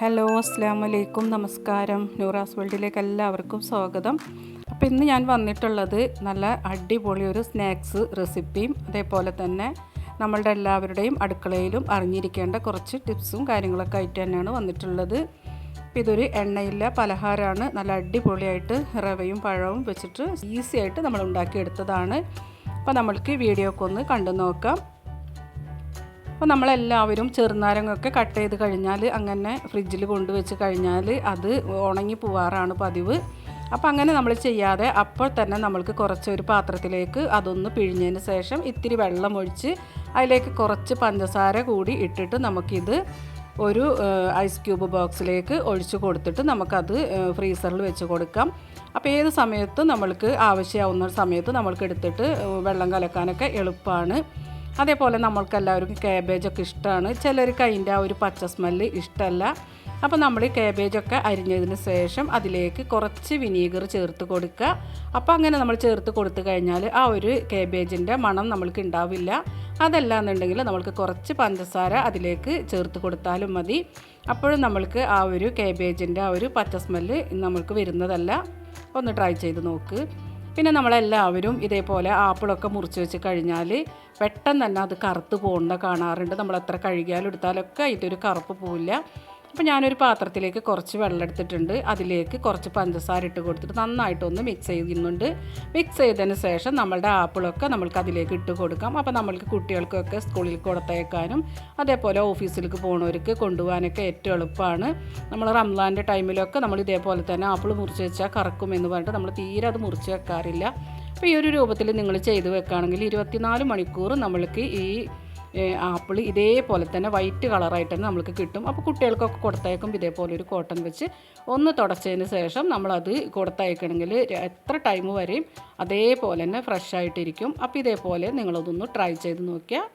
Hello അസ്സാം വലൈക്കും നമസ്കാരം. ന്യൂറാസ് വേൾഡിലേക്ക് എല്ലാവർക്കും സ്വാഗതം. അപ്പോൾ ഇന്ന് ഞാൻ വന്നിട്ടുള്ളത് നല്ല അടിപൊളി ഒരു സ്നാക്സ് റെസിപ്പിയും അതേപോലെ തന്നെ നമ്മളുടെ എല്ലാവരുടെയും അടുക്കളയിലും അറിഞ്ഞിരിക്കേണ്ട കുറച്ച് ടിപ്സും കാര്യങ്ങളൊക്കെ ആയിട്ട് തന്നെയാണ് വന്നിട്ടുള്ളത്. അപ്പോൾ ഇതൊരു എണ്ണയില്ല പലഹാരമാണ്. നല്ല അടിപൊളിയായിട്ട് റവയും പഴവും വെച്ചിട്ട് ഈസി ആയിട്ട് നമ്മൾ ഉണ്ടാക്കിയെടുത്തതാണ്. അപ്പോൾ നമ്മൾക്ക് വീഡിയോ ഒക്കെ ഒന്ന് കണ്ടു നോക്കാം. അപ്പോൾ നമ്മളെല്ലാവരും ചെറുനാരങ്ങൊക്കെ കട്ട് ചെയ്ത് കഴിഞ്ഞാൽ അങ്ങനെ ഫ്രിഡ്ജിൽ കൊണ്ടുവച്ച് കഴിഞ്ഞാൽ അത് ഉണങ്ങി പോവാറാണ് പതിവ്. അപ്പോൾ അങ്ങനെ നമ്മൾ ചെയ്യാതെ അപ്പോൾ തന്നെ നമ്മൾക്ക് കുറച്ച് ഒരു പാത്രത്തിലേക്ക് അതൊന്ന് പിഴിഞ്ഞതിന് ശേഷം ഇത്തിരി വെള്ളം ഒഴിച്ച് അതിലേക്ക് കുറച്ച് പഞ്ചസാര കൂടി ഇട്ടിട്ട് നമുക്കിത് ഒരു ഐസ് ക്യൂബ് ബോക്സിലേക്ക് ഒഴിച്ച് കൊടുത്തിട്ട് നമുക്കത് ഫ്രീസറിൽ വെച്ച് കൊടുക്കാം. അപ്പോൾ ഏത് സമയത്തും നമ്മൾക്ക് ആവശ്യമാവുന്ന സമയത്ത് നമ്മൾക്ക് എടുത്തിട്ട് വെള്ളം കലക്കാനൊക്കെ എളുപ്പമാണ് അതേപോലെ നമ്മൾക്ക് എല്ലാവർക്കും കാബേജൊക്കെ ഇഷ്ടമാണ്. ചിലർക്ക് അതിന്റെ ആ ഒരു പച്ച സ്മെല്ല് ഇഷ്ടമല്ല അപ്പോൾ നമ്മൾ ഈ കാബേജൊക്കെ അരിഞ്ഞതിന് ശേഷം അതിലേക്ക് കുറച്ച് വിനീഗർ ചേർത്ത് കൊടുക്കുക. അപ്പോൾ അങ്ങനെ നമ്മൾ ചേർത്ത് കൊടുത്തു കഴിഞ്ഞാൽ ആ ഒരു കാബേജിന്റെ മണം നമ്മൾക്ക് ഉണ്ടാവില്ല. അതല്ല എന്നുണ്ടെങ്കിൽ നമ്മൾക്ക് കുറച്ച് പഞ്ചസാര അതിലേക്ക് ചേർത്ത് കൊടുത്താലും മതി. അപ്പോഴും നമ്മൾക്ക് ആ ഒരു കാബേജിന്റെ ആ ഒരു പച്ച സ്മെല്ല് നമ്മൾക്ക് വരുന്നതല്ല. ഒന്ന് ട്രൈ ചെയ്ത് നോക്ക്. പിന്നെ നമ്മളെല്ലാവരും ഇതേപോലെ ആപ്പിളൊക്കെ മുറിച്ച് വെച്ച് കഴിഞ്ഞാൽ പെട്ടെന്ന് തന്നെ അത് കറുത്ത് പോകുന്ന കാണാറുണ്ട്. നമ്മൾ എത്ര കഴുകിയാലും എടുത്താലൊക്കെ ഒരു കറുപ്പ് പോവില്ല. അപ്പോൾ ഞാനൊരു പാത്രത്തിലേക്ക് കുറച്ച് വെള്ളം എടുത്തിട്ടുണ്ട്. അതിലേക്ക് കുറച്ച് പഞ്ചസാര ഇട്ട് കൊടുത്തിട്ട് നന്നായിട്ടൊന്ന് മിക്സ് ചെയ്യുന്നുണ്ട്. മിക്സ് ചെയ്തതിന് ശേഷം നമ്മളുടെ ആപ്പിളൊക്കെ നമ്മൾക്ക് അതിലേക്ക് ഇട്ട് കൊടുക്കാം. അപ്പോൾ നമ്മൾക്ക് കുട്ടികൾക്കൊക്കെ സ്കൂളിൽ കൊടുത്തേക്കാനും അതേപോലെ ഓഫീസിലേക്ക് പോകുന്നവർക്ക് കൊണ്ടുപോകാനൊക്കെ ഏറ്റവും എളുപ്പമാണ്. നമ്മൾ റംസാന്റെ ടൈമിലൊക്കെ നമ്മൾ ഇതേപോലെ തന്നെ ആപ്പിൾ മുറിച്ച് വെച്ചാൽ കറക്കും എന്ന് പറഞ്ഞിട്ട് നമ്മൾ തീരെ അത് മുറിച്ച് വെക്കാറില്ല. അപ്പോൾ ഈ ഒരു രൂപത്തിൽ നിങ്ങൾ ചെയ്ത് വെക്കുകയാണെങ്കിൽ ഇരുപത്തിനാല് മണിക്കൂർ നമ്മൾക്ക് ഈ ആപ്പിൾ ഇതേപോലെ തന്നെ വൈറ്റ് കളറായിട്ട് തന്നെ നമുക്ക് കിട്ടും. അപ്പോൾ കുട്ടികൾക്കൊക്കെ കൊടുത്തയക്കും ഇതേപോലെ ഒരു കോട്ടൺ വെച്ച് ഒന്ന് തുടച്ചതിന് ശേഷം നമ്മളത് കൊടുത്തയക്കണമെങ്കിൽ എത്ര ടൈം വരെയും അതേപോലെ തന്നെ ഫ്രഷ് ആയിട്ടിരിക്കും. അപ്പോൾ ഇതേപോലെ നിങ്ങളതൊന്ന് ട്രൈ ചെയ്ത് നോക്കിയാൽ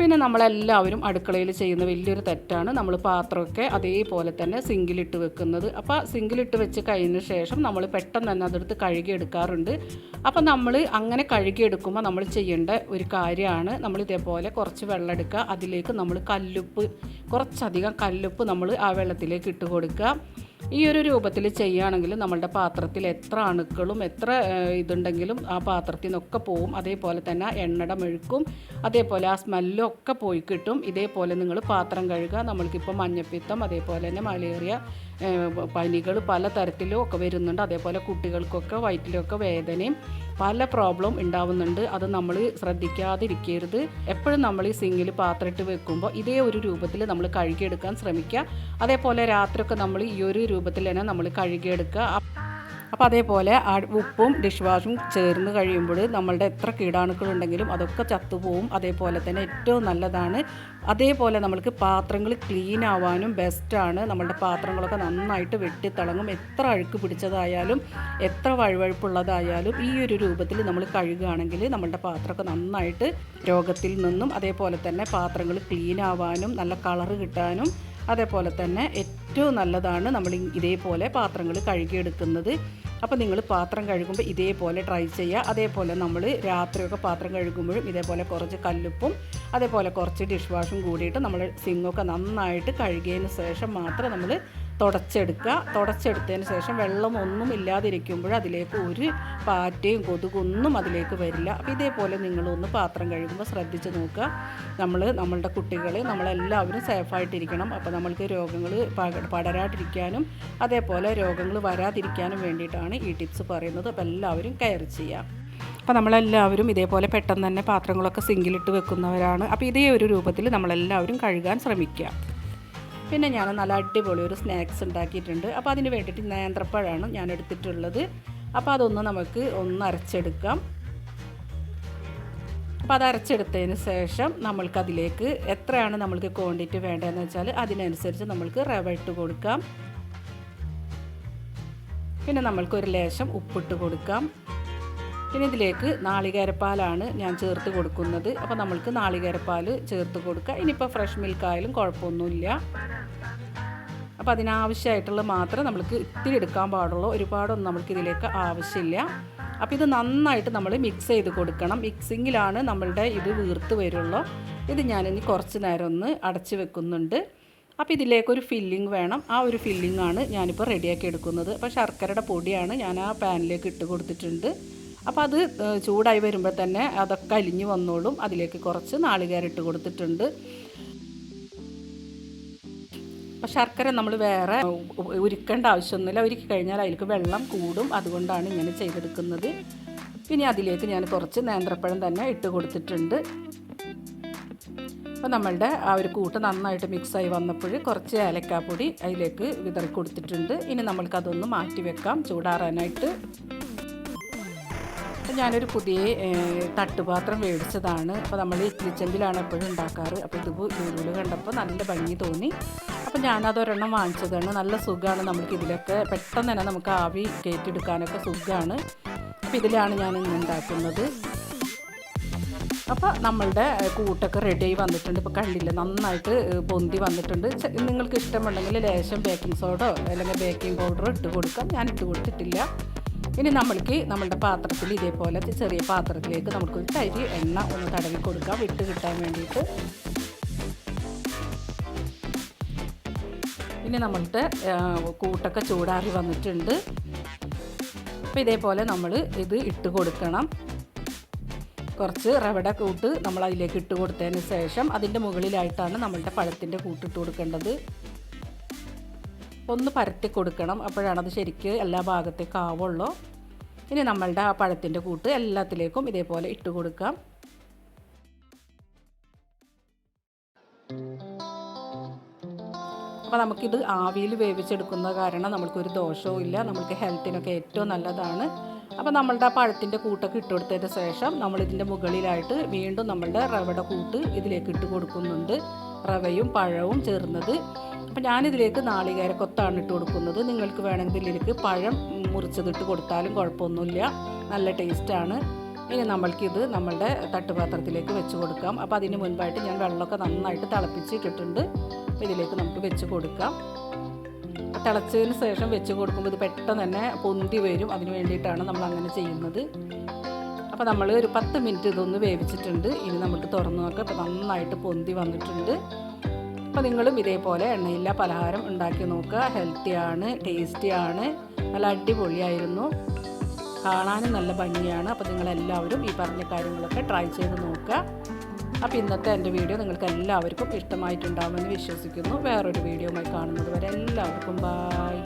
പിന്നെ നമ്മളെല്ലാവരും അടുക്കളയിൽ ചെയ്യുന്ന വലിയൊരു തെറ്റാണ്. നമ്മൾ പാത്രമൊക്കെ അതേപോലെ തന്നെ സിങ്കിലിട്ട് വെക്കുന്നത്. അപ്പോൾ സിങ്കിലിട്ട് വെച്ച് കഴിഞ്ഞ ശേഷം നമ്മൾ പെട്ടെന്ന് തന്നെ അതെടുത്ത് കഴുകിയെടുക്കാറുണ്ട്. അപ്പോൾ നമ്മൾ അങ്ങനെ കഴുകിയെടുക്കുമ്പോൾ നമ്മൾ ചെയ്യേണ്ട ഒരു കാര്യമാണ് നമ്മൾ ഇതേപോലെ കുറച്ച് വെള്ളം എടുക്കുക. അതിലേക്ക് നമ്മൾ കല്ലുപ്പ് കുറച്ചധികം കല്ലുപ്പ് നമ്മൾ ആ വെള്ളത്തിലേക്ക് ഇട്ട് കൊടുക്കുക. ഈ ഒരു രൂപത്തിൽ ചെയ്യുകയാണെങ്കിൽ നമ്മളുടെ പാത്രത്തിൽ എത്ര അണുക്കളും എത്ര ഇതുണ്ടെങ്കിലും ആ പാത്രത്തിൽ നിന്നൊക്കെ പോവും. അതേപോലെ തന്നെ എണ്ണയുടെ മെഴുക്കും അതേപോലെ ആ സ്മെല്ലും ഒക്കെ പോയി കിട്ടും. ഇതേപോലെ നിങ്ങൾ പാത്രം കഴുകുക. നമ്മൾക്കിപ്പോൾ മഞ്ഞപ്പിത്തം അതേപോലെ തന്നെ മലേറിയ പനികൾ പല തരത്തിലും ഒക്കെ വരുന്നുണ്ട്. അതേപോലെ കുട്ടികൾക്കൊക്കെ വയറ്റിലൊക്കെ വേദനയും പല പ്രോബ്ലം ഉണ്ടാവുന്നുണ്ട്. അത് നമ്മൾ ശ്രദ്ധിക്കാതിരിക്കരുത്. എപ്പോഴും നമ്മൾ ഈ സിങ്കിൽ പാത്രം ഇട്ട് വെക്കുമ്പോൾ ഇതേ ഒരു രൂപത്തിൽ നമ്മൾ കഴുകിയെടുക്കാൻ ശ്രമിക്കുക. അതേപോലെ രാത്രിയൊക്കെ നമ്മൾ ഈ ഒരു രൂപത്തിൽ തന്നെ നമ്മൾ കഴുകിയെടുക്കുക. അപ്പോൾ അതേപോലെ ഉപ്പും ഡിഷ് വാഷും ചേർന്ന് കഴിയുമ്പോൾ നമ്മളുടെ എത്ര കീടാണുക്കളുണ്ടെങ്കിലും അതൊക്കെ ചത്തുപോകും അതേപോലെ തന്നെ ഏറ്റവും നല്ലതാണ് അതേപോലെ നമ്മൾക്ക് പാത്രങ്ങൾ ക്ലീൻ ആവാനും ബെസ്റ്റാണ് നമ്മളുടെ പാത്രങ്ങളൊക്കെ നന്നായിട്ട് വെട്ടിത്തിളങ്ങും. എത്ര അഴുക്ക് പിടിച്ചതായാലും എത്ര വഴുവഴുപ്പുള്ളതായാലും ഈ ഒരു രൂപത്തിൽ നമ്മൾ കഴുകുകയാണെങ്കിൽ നമ്മളുടെ പാത്രമൊക്കെ നന്നായിട്ട് രോഗത്തിൽ നിന്നും അതേപോലെ തന്നെ പാത്രങ്ങൾ ക്ലീൻ ആവാനും നല്ല കളറ് കിട്ടാനും അതേപോലെ തന്നെ ഏറ്റവും നല്ലതാണ് നമ്മൾ ഇതേപോലെ പാത്രങ്ങൾ കഴുകിയെടുക്കുന്നത്. അപ്പോൾ നിങ്ങൾ പാത്രം കഴുകുമ്പോൾ ഇതേപോലെ ട്രൈ ചെയ്യുക. അതേപോലെ നമ്മൾ രാത്രിയൊക്കെ പാത്രം കഴുകുമ്പോഴും ഇതേപോലെ കുറച്ച് കല്ലുപ്പും അതേപോലെ കുറച്ച് ഡിഷ് വാഷും കൂടിയിട്ട് നമ്മൾ സിങ്ങൊക്കെ നന്നായിട്ട് കഴുകിയതിന് ശേഷം മാത്രം നമ്മൾ തുടച്ചെടുക്കുക. തുടച്ചെടുത്തതിന് ശേഷം വെള്ളം ഒന്നും ഇല്ലാതിരിക്കുമ്പോൾ അതിലേക്ക് ഒരു പാറ്റയും കൊതുകൊന്നും അതിലേക്ക് വരില്ല. അപ്പോൾ ഇതേപോലെ നിങ്ങളൊന്ന് പാത്രം കഴുകുമ്പോൾ ശ്രദ്ധിച്ച് നോക്കുക. നമ്മൾ നമ്മളുടെ കുട്ടികൾ നമ്മളെല്ലാവരും സേഫായിട്ടിരിക്കണം അപ്പോൾ നമ്മൾക്ക് രോഗങ്ങൾ പടരാതിരിക്കാനും അതേപോലെ രോഗങ്ങൾ വരാതിരിക്കാനും വേണ്ടിയിട്ടാണ് ഈ ടിപ്സ് പറയുന്നത്. അപ്പോൾ എല്ലാവരും കെയർ ചെയ്യുക. അപ്പോൾ നമ്മളെല്ലാവരും ഇതേപോലെ പെട്ടെന്ന് തന്നെ പാത്രങ്ങളൊക്കെ സിങ്കിലിട്ട് വെക്കുന്നവരാണ്. അപ്പോൾ ഇതേ ഒരു രൂപത്തിൽ നമ്മളെല്ലാവരും കഴുകാൻ ശ്രമിക്കുക. പിന്നെ ഞാൻ നല്ല അടിപൊളി ഒരു സ്നാക്സ് ഉണ്ടാക്കിയിട്ടുണ്ട്. അപ്പോൾ അതിന് വേണ്ടിയിട്ട് നേന്ത്രപ്പഴമാണ് ഞാൻ എടുത്തിട്ടുള്ളത്. അപ്പോൾ അതൊന്ന് നമുക്ക് ഒന്ന് അരച്ചെടുക്കാം. അപ്പോൾ അത് അരച്ചെടുത്തതിന് ശേഷം നമ്മൾക്കതിലേക്ക് എത്രയാണ് നമ്മൾക്ക് ക്വാണ്ടിറ്റി വേണ്ടതെന്ന് വെച്ചാൽ അതിനനുസരിച്ച് നമ്മൾക്ക് റവ ഇട്ട് കൊടുക്കാം. പിന്നെ നമ്മൾക്കൊരു ലേശം ഉപ്പിട്ട് കൊടുക്കാം. പിന്നെ ഇതിലേക്ക് നാളികേരപ്പാലാണ് ഞാൻ ചേർത്ത് കൊടുക്കുന്നത്. അപ്പോൾ നമ്മൾക്ക് നാളികേരപ്പാൽ ചേർത്ത് കൊടുക്കുക ഇനിയിപ്പോൾ ഫ്രഷ് മിൽക്കായാലും കുഴപ്പമൊന്നുമില്ല. അപ്പോൾ അതിനാവശ്യമായിട്ടുള്ള മാത്രം നമ്മൾക്ക് ഇത്തിരി എടുക്കാൻ പാടുള്ളൂ. ഒരുപാടൊന്നും നമ്മൾക്ക് ഇതിലേക്ക് ആവശ്യമില്ല. അപ്പോൾ ഇത് നന്നായിട്ട് നമ്മൾ മിക്സ് ചെയ്ത് കൊടുക്കണം. മിക്സിങ്ങിലാണ് നമ്മളുടെ ഇത് വീർത്ത് വരുള്ളൂ. ഇത് ഞാനിനി കുറച്ച് നേരം ഒന്ന് അടച്ച് വെക്കുന്നുണ്ട്. അപ്പോൾ ഇതിലേക്കൊരു ഫില്ലിംഗ് വേണം. ആ ഒരു ഫില്ലിംഗ് ആണ് ഞാനിപ്പോൾ റെഡിയാക്കി എടുക്കുന്നത്. അപ്പോൾ ശർക്കരയുടെ പൊടിയാണ് ഞാൻ ആ പാനിലേക്ക് ഇട്ട് കൊടുത്തിട്ടുണ്ട്. അപ്പോൾ അത് ചൂടായി വരുമ്പോൾ തന്നെ അതൊക്കെ അലിഞ്ഞു വന്നോളും. അതിലേക്ക് കുറച്ച് നാളികേരം ഇട്ട് കൊടുത്തിട്ടുണ്ട്. അപ്പോൾ ശർക്കര നമ്മൾ വേറെ ഉരുക്കേണ്ട ആവശ്യമൊന്നുമില്ല. ഉരുക്കി കഴിഞ്ഞാൽ അതിലേക്ക് വെള്ളം കൂടും. അതുകൊണ്ടാണ് ഇങ്ങനെ ചെയ്തെടുക്കുന്നത്. പിന്നെ അതിലേക്ക് ഞാൻ കുറച്ച് നേന്ത്രപ്പഴം തന്നെ ഇട്ട് കൊടുത്തിട്ടുണ്ട്. അപ്പോൾ നമ്മളുടെ ആ ഒരു കൂട്ട് നന്നായിട്ട് മിക്സായി വന്നപ്പോൾ കുറച്ച് ഏലക്കാപ്പൊടി അതിലേക്ക് വിതറി കൊടുത്തിട്ടുണ്ട്. ഇനി നമ്മൾക്കതൊന്ന് മാറ്റി വെക്കാം. ചൂടാറാനായിട്ട്. ഞാനൊരു പുതിയ തട്ടുപാത്രം മേടിച്ചതാണ്. അപ്പോൾ നമ്മൾ ഇഡ്ലി ചെമ്പിലാണ് എപ്പോഴും ഉണ്ടാക്കാറ്. അപ്പോൾ ഇത് യൂട്യൂബിൽ കണ്ടപ്പോൾ നല്ല ഭംഗി തോന്നി. അപ്പോൾ ഞാനത് ഒരെണ്ണം വാങ്ങിച്ചതാണ്. നല്ല സുഖമാണ് നമുക്ക് ഇതിലൊക്കെ. പെട്ടെന്ന് തന്നെ നമുക്ക് ആവി കയറ്റിയെടുക്കാനൊക്കെ സുഖമാണ് അപ്പോൾ ഇതിലാണ് ഞാൻ ഇന്ന് ഉണ്ടാക്കുന്നത്. അപ്പോൾ നമ്മളുടെ കൂട്ടൊക്കെ റെഡിയായി വന്നിട്ടുണ്ട്. ഇപ്പോൾ കണ്ടില്ല നന്നായിട്ട് പൊന്തി വന്നിട്ടുണ്ട്. നിങ്ങൾക്ക് ഇഷ്ടമുണ്ടെങ്കിൽ ലേശം ബേക്കിംഗ് സോഡോ അല്ലെങ്കിൽ ബേക്കിംഗ് പൗഡറോ ഇട്ട് കൊടുക്കാം. ഞാൻ ഇട്ട് കൊടുത്തിട്ടില്ല. ഇനി നമ്മൾക്ക് നമ്മളുടെ പാത്രത്തിൽ ഇതേപോലെ ചെറിയ പാത്രത്തിലേക്ക് നമുക്കൊരു തരി എണ്ണ ഒന്ന് തടവി കൊടുക്കാം. വിട്ട് കിട്ടാൻ വേണ്ടിയിട്ട്. പിന്നെ നമ്മളുടെ കൂട്ടൊക്കെ ചൂടാറി വന്നിട്ടുണ്ട്. അപ്പോൾ ഇതേപോലെ നമ്മൾ ഇത് ഇട്ട് കൊടുക്കണം. കുറച്ച് റവട കൂട്ട് നമ്മൾ അതിലേക്ക് ഇട്ട് കൊടുത്തതിന് ശേഷം അതിന്റെ മുകളിലായിട്ടാണ് നമ്മളുടെ പഴത്തിന്റെ കൂട്ട് ഇട്ട് കൊടുക്കേണ്ടത്. ഒന്ന് പരത്തി കൊടുക്കണം. അപ്പോഴാണത് ശരിക്ക് എല്ലാ ഭാഗത്തേക്ക് ആവുള്ളൂ. ഇനി നമ്മളുടെ ആ പഴത്തിന്റെ കൂട്ട് എല്ലാത്തിലേക്കും ഇതേപോലെ ഇട്ട് കൊടുക്കാം. അപ്പോൾ നമുക്കിത് ആവിയിൽ വേവിച്ചെടുക്കുന്ന കാരണം നമുക്കൊരു ദോഷവും ഇല്ല. നമുക്ക് ഹെൽത്തിനൊക്കെ ഏറ്റവും നല്ലതാണ്. അപ്പോൾ നമ്മളുടെ ആ പഴത്തിന്റെ കൂട്ടൊക്കെ ഇട്ട് കൊടുത്തതിന് ശേഷം നമ്മളിതിന്റെ മുകളിലായിട്ട് വീണ്ടും നമ്മളുടെ റവയുടെ കൂട്ട് ഇതിലേക്ക് ഇട്ട് കൊടുക്കുന്നുണ്ട്. റവയും പഴവും ചേർന്നത് അപ്പോൾ ഞാനിതിലേക്ക് നാളികേര കൊത്താണ് ഇട്ട് കൊടുക്കുന്നത്. നിങ്ങൾക്ക് വേണമെങ്കിൽ ഇതിലേക്ക് പഴം മുറിച്ചതിട്ട് കൊടുത്താലും കുഴപ്പമൊന്നുമില്ല. നല്ല ടേസ്റ്റാണ് ഇനി നമ്മൾക്കിത് നമ്മളുടെ തട്ടുപാത്രത്തിലേക്ക് വെച്ച് കൊടുക്കാം. അപ്പോൾ അതിന് മുൻപായിട്ട് ഞാൻ വെള്ളമൊക്കെ നന്നായിട്ട് തിളപ്പിച്ചിട്ടിട്ടുണ്ട് അപ്പോൾ ഇതിലേക്ക് നമുക്ക് വെച്ച് കൊടുക്കാം. തിളച്ചതിന് ശേഷം വെച്ച് കൊടുക്കുമ്പോൾ ഇത് പെട്ടെന്ന് തന്നെ പൊന്തി വരും. അതിന് വേണ്ടിയിട്ടാണ് നമ്മൾ അങ്ങനെ ചെയ്യുന്നത്. അപ്പോൾ നമ്മൾ ഒരു പത്ത് മിനിറ്റ് ഇതൊന്ന് വേവിച്ചിട്ടുണ്ട്. ഇനി നമുക്ക് തുറന്ന് നോക്കാം. ഇപ്പോൾ നന്നായിട്ട് പൊന്തി വന്നിട്ടുണ്ട്. അപ്പോൾ നിങ്ങളും ഇതേപോലെ എണ്ണയില്ല പലഹാരം ഉണ്ടാക്കി നോക്കുക. ഹെൽത്തിയാണ് ടേസ്റ്റിയാണ് നല്ല അടിപൊളിയായിരുന്നു. കാണാനും നല്ല ഭംഗിയാണ്. അപ്പോൾ നിങ്ങളെല്ലാവരും ഈ പറഞ്ഞ കാര്യങ്ങളൊക്കെ ട്രൈ ചെയ്ത് നോക്കുക. അപ്പോൾ ഇന്നത്തെ എന്റെ വീഡിയോ നിങ്ങൾക്ക് എല്ലാവർക്കും ഇഷ്ടമായിട്ടുണ്ടാകുമെന്ന് വിശ്വസിക്കുന്നു. വേറൊരു വീഡിയോയുമായി കാണുന്നത് വരെ എല്ലാവർക്കും ബായ്